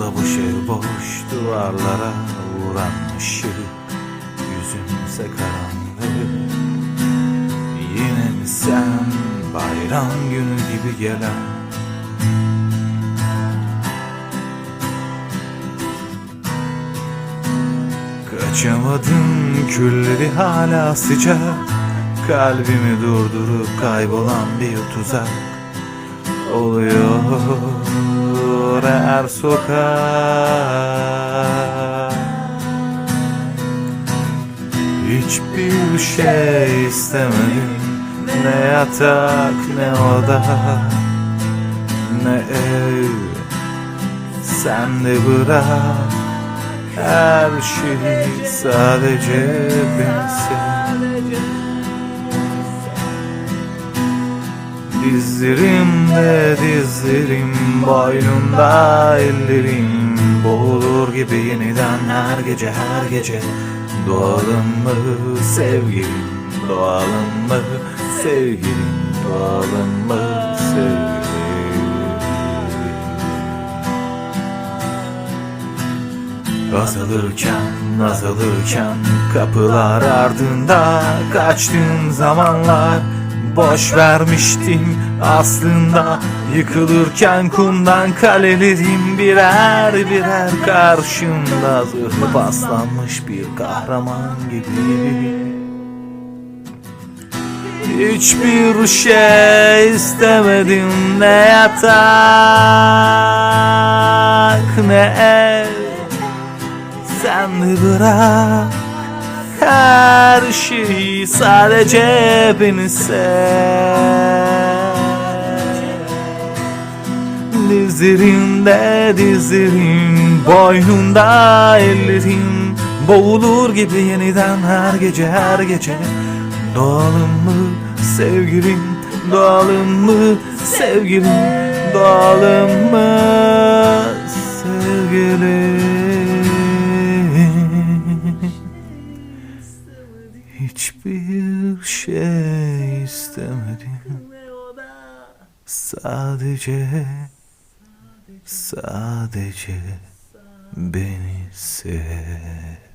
boş ev boş. Duvarlara vuran ışık Yüzümse karanlık Yine mi sen bayram günü gibi gelen? Kaçamadım külleri hala sıcak. Kalbimi durdurup kaybolan bir tuzak. Oluyor her sokak Hiçbir şey istemedim. Ne yatak ne oda Ne ev. Sen de bırak. Her şey sadece beni sev Dizlerimde dizlerim Boynumda ellerim. Boğulur gibi yeniden her gece her gece. Doğalım mı sevgilim Doğalım mı sevgilim Doğalım mı sevgilim? Azalırken, azalırken Kapılar ardında Kaçtığım zamanlar Boş vermiştim aslında. Yıkılırken kumdan kalelerim Birer birer karşımda. Zırhlı paslanmış bir kahraman gibi. Hiçbir şey istemedim Ne yatak ne ev. Sen bırak her şey sadece beni sev. Dizlerimde dizlerim Boynunda ellerim Boğulur gibi yeniden her gece her gece. Doğalım mı sevgilim Doğalım mı sevgilim Doğalım mı Hiçbir şey istemedim. Sadece Sadece Beni sev